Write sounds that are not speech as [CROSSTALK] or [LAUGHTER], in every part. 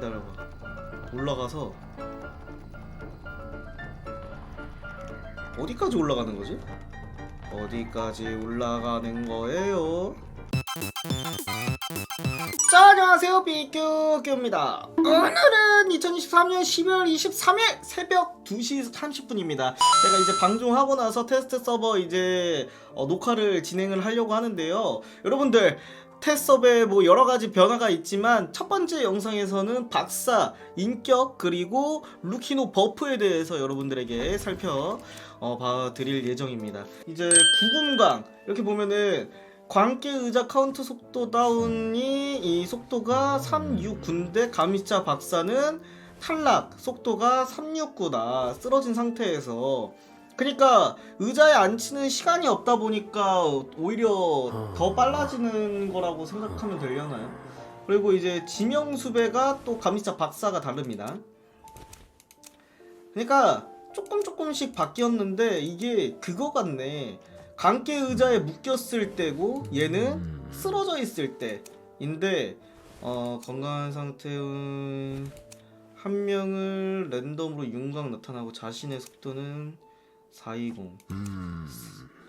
기다려봐. 올라가서 어디까지 올라가는 거지? 어디까지 올라가는 거예요? 자 안녕하세요. 비큐큐입니다. 오늘은 2023년 12월 23일 새벽 2시 30분입니다. 제가 이제 방송하고 나서 테스트 서버 이제 어, 녹화를 진행을 하려고 하는데요. 여러분들 테스트업에 뭐 여러 가지 변화가 있지만 첫 번째 영상에서는 박사, 인격 그리고 루키노 버프에 대해서 여러분들에게 살펴 어, 봐드릴 예정입니다. 이제 구금광 이렇게 보면은 광계 의자 카운트 속도 다운이 이 속도가 369인데 가미차 박사는 탈락 속도가 369다 쓰러진 상태에서 그러니까 의자에 앉히는 시간이 없다 보니까 오히려 더 빨라지는 거라고 생각하면 되려나요? 그리고 이제 지명 수배가 또 가미차 박사가 다릅니다. 그러니까 조금 조금씩 바뀌었는데 이게 그거 같네. 강계 의자에 묶였을 때고 얘는 쓰러져 있을 때인데 어, 건강한 상태는 한 명을 랜덤으로 윤곽 나타나고 자신의 속도는 420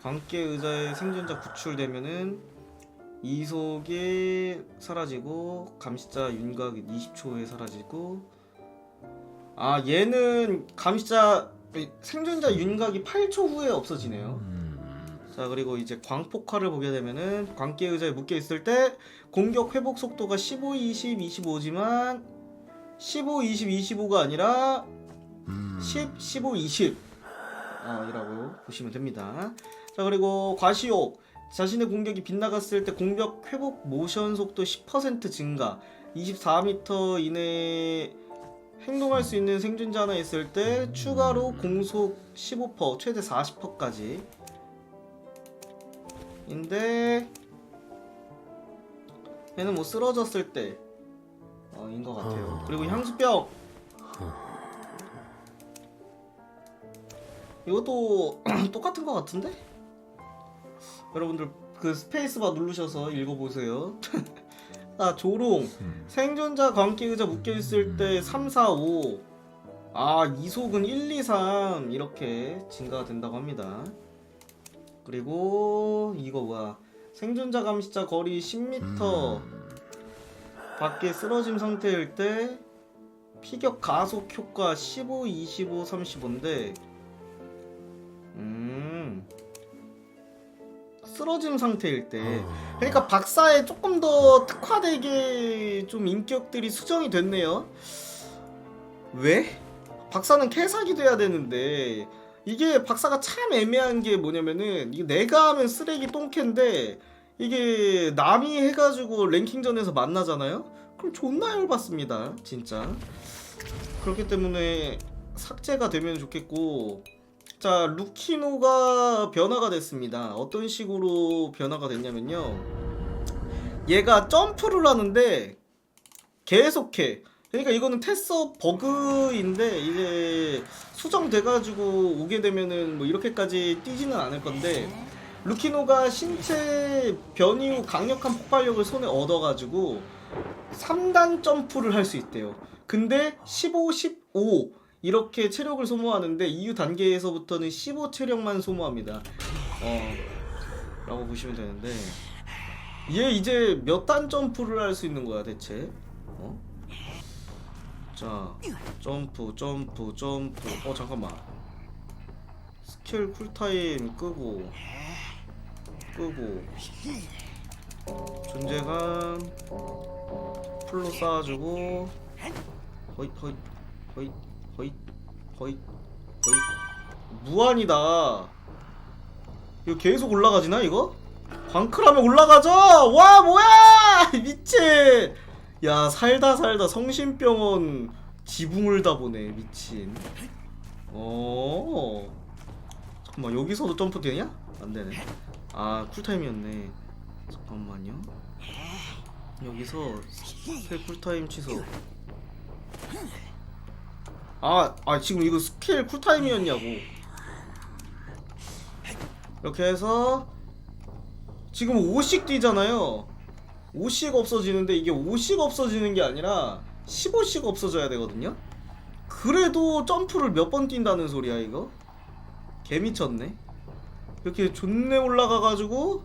광계 의자에 생존자 구출되면은 이속이 사라지고 감시자 윤곽이 20초 후에 사라지고 아 얘는 감시자 생존자 윤곽이 8초 후에 없어지네요. 자 그리고 이제 광폭화를 보게 되면은 광계 의자에 묶여 있을 때 공격 회복 속도가 15, 20, 25지만 15, 20, 25가 아니라 10, 15, 20 어, 이라고 보시면 됩니다. 자 그리고 과시욕. 자신의 공격이 빗나갔을 때 공격 회복 모션 속도 10% 증가. 24m 이내에 행동할 수 있는 생존자 하나 있을 때 추가로 공속 15% 최대 40%까지. 인데 얘는 뭐 쓰러졌을 때 어, 인것 같아요. 그리고 향수병 이것도 [CLEARS THROAT] 똑같은 것 같은데? 여러분들 그 스페이스바 누르셔서 읽어보세요. [LAUGHS] 아 조롱 생존자 관계 의자 묶여 있을 때 3, 4, 5. 아 이속은 1, 2, 3 이렇게 증가가 된다고 합니다. 그리고 이거 뭐야? 생존자 감시자 거리 10m 밖에 쓰러짐 상태일 때 피격 가속 효과 15, 25, 35인데 음 쓰러짐 상태일 때 그러니까 박사에 조금 더 특화되게 좀 인격들이 수정이 됐네요. 왜? 박사는 캐삭이 돼야 되는데 이게 박사가 참 애매한 게 뭐냐면은 이게 내가 하면 쓰레기 똥캔데 이게 남이 해가지고 랭킹전에서 만나잖아요? 그럼 존나 열받습니다 진짜 그렇기 때문에 삭제가 되면 좋겠고 자 루키노가 변화가 됐습니다. 어떤 식으로 변화가 됐냐면요. 얘가 점프를 하는데 계속해. 그러니까 이거는 테스업 버그인데 이제 수정돼가지고 오게 되면은 뭐 이렇게까지 뛰지는 않을 건데 루키노가 신체 변이 후 강력한 폭발력을 손에 얻어가지고 3단 점프를 할 수 있대요. 근데 15, 15 이렇게 체력을 소모하는데 EU 단계에서부터는 15 체력만 소모합니다. 어, 라고 보시면 되는데 얘 이제 몇 단 점프를 할 수 있는 거야 대체? 어? 자 점프 점프 점프 어 잠깐만 스킬 쿨타임 끄고 끄고 존재감 풀로 쌓아주고 허잇 허잇 허잇 허잇 허잇 허잇 무한이다. 이거 계속 올라가지나 이거? 광클하면 올라가죠? 와 뭐야! [LAUGHS] 미친! 야 살다 살다 성심병원 지붕을 다 보네 미친. 어. 잠깐만 여기서도 점프 되냐? 안 되네. 아 쿨타임이었네. 잠깐만요. 여기서 새 쿨타임 취소 아, 아 지금 이거 스킬 쿨타임이었냐고 이렇게 해서 지금 5씩 뛰잖아요 5씩 없어지는데 이게 5씩 없어지는 게 아니라 15씩 없어져야 되거든요. 그래도 점프를 몇 번 뛴다는 소리야 이거? 개 미쳤네. 이렇게 존내 올라가가지고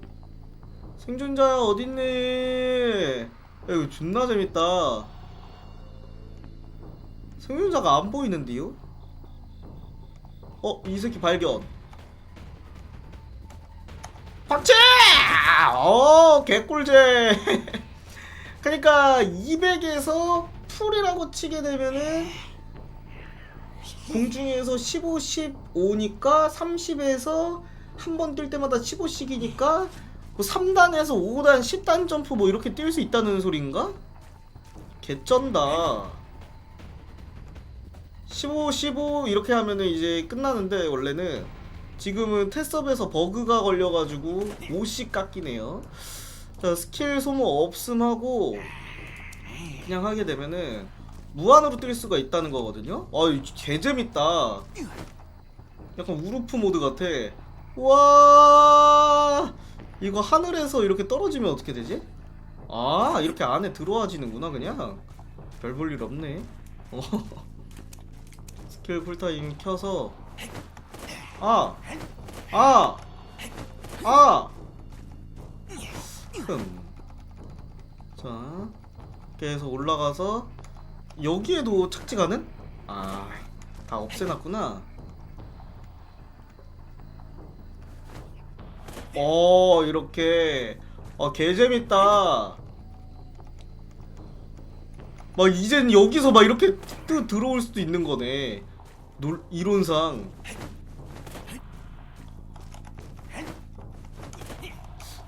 생존자야 어딨네? 야, 이거 존나 재밌다. 생존자가 안 보이는데요? 어, 이 새끼 발견. 박채! 어, 개꿀제. [LAUGHS] 그러니까 200에서 풀이라고 치게 되면은 공중에서 15, 15니까 30에서 한 번 뛸 때마다 15씩이니까 그 3단에서 5단, 10단 점프 뭐 이렇게 뛸 수 있다는 소린가? 개쩐다. 15, 15 이렇게 하면은 이제 끝나는데 원래는 지금은 테스업에서 버그가 걸려가지고 5씩 깎이네요. 자 스킬 소모 없음하고 그냥 하게 되면은 무한으로 뛸 수가 있다는 거거든요. 아이 개 재밌다. 약간 우루프 모드 같아. 와 이거 하늘에서 이렇게 떨어지면 어떻게 되지? 아 이렇게 안에 들어와지는구나 그냥 별 볼 일 없네. 어. 스킬 쿨타임 켜서 아! 아! 아! 흠. 자, 계속 올라가서 여기에도 착지 가는? 아, 다 없애놨구나. 어, 이렇게. 아, 개재밌다. 막 이젠 여기서 막 이렇게 또 들어올 수도 있는 거네. 놀, 이론상.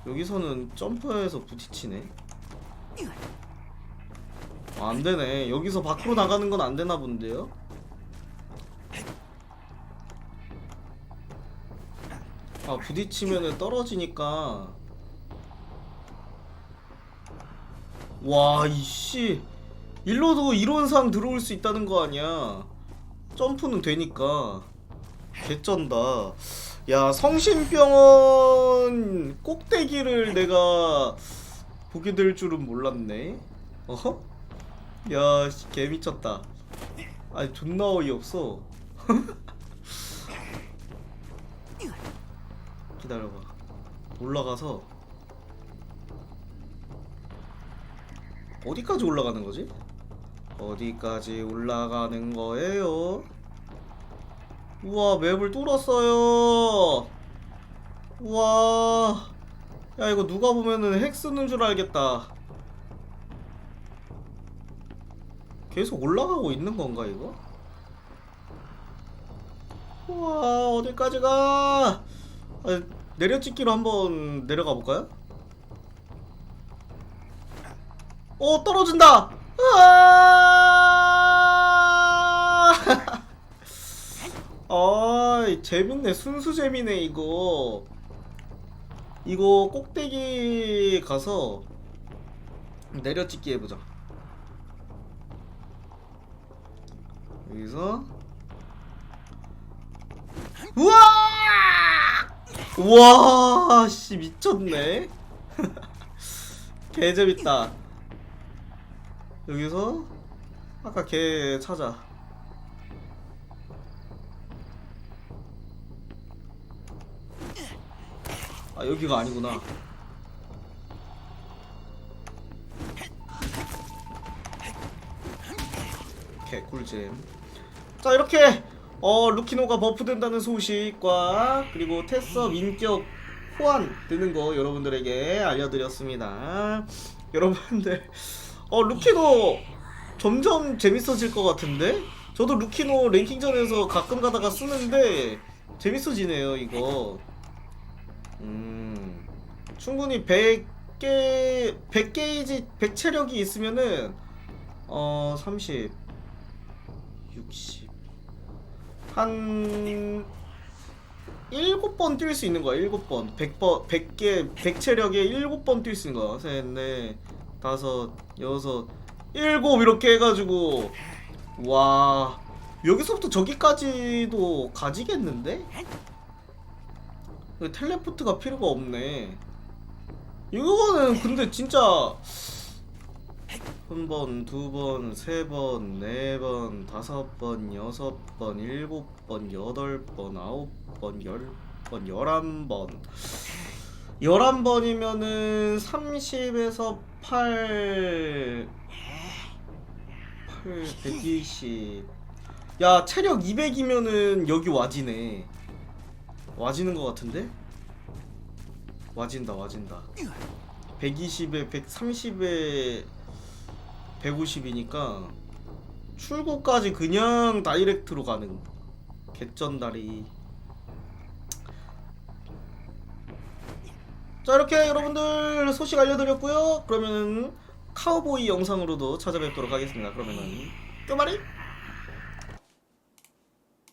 여기서는 점프해서 부딪히네. 아, 안 되네. 여기서 밖으로 나가는 건 안 되나 본데요? 아, 부딪히면은 떨어지니까. 와, 이씨. 일로도 이론상 들어올 수 있다는 거 아니야. 점프는 되니까. 개쩐다. 야, 성심병원 꼭대기를 내가 보게 될 줄은 몰랐네. 어허? 야, 씨, 개 미쳤다. 아니, 존나 어이없어. [LAUGHS] 기다려봐. 올라가서 어디까지 올라가는 거지? 어디까지 올라가는 거예요? 우와 맵을 뚫었어요 우와 야 이거 누가 보면은 핵 쓰는 줄 알겠다 계속 올라가고 있는 건가 이거? 우와 어디까지 가 아, 내려찍기로 한번 내려가 볼까요? 어 떨어진다 으 아! [LAUGHS] 재밌네. 순수 재미네 이거. 이거 꼭대기 가서 내려찍기 해보자. 여기서. 우와! 우와 씨 미쳤네. [LAUGHS] 개 재밌다 여기서 아까 걔 찾아. 아 여기가 아니구나. 개꿀잼. 자 이렇게 어 루키노가 버프된다는 소식과 그리고 테스업 인격 호환 되는 거 여러분들에게 알려드렸습니다. 여러분들 어 루키노 점점 재밌어질 것 같은데 저도 루키노 랭킹전에서 가끔 가다가 쓰는데 재밌어지네요 이거 음, 충분히 100개 100게이지 100체력이 있으면은 어, 30 60 한 7번 뛸 수 있는 거야. 7번. 100번 100개 100체력에 7번 뛸 수 있는 거야. 셋, 넷, 다섯, 여섯, 일곱 이렇게 해 가지고 와. 여기서부터 저기까지도 가지겠는데? 왜 텔레포트가 필요가 없네. 이거는 근데 진짜 한 번, 두 번, 세 번, 네 번, 다섯 번, 여섯 번, 일곱 번, 여덟 번, 아홉 번, 열 번, 열한 번. 열한 번이면은 30에서 8 8 120. 야, 체력 200이면은 여기 와지네. 와지는 것 같은데? 와진다, 와진다. 120에 130에 150이니까 출구까지 그냥 다이렉트로 가는 개쩐다리 자 이렇게 여러분들 소식 알려드렸고요. 그러면 카우보이 영상으로도 찾아뵙도록 하겠습니다. 그러면은 끝말이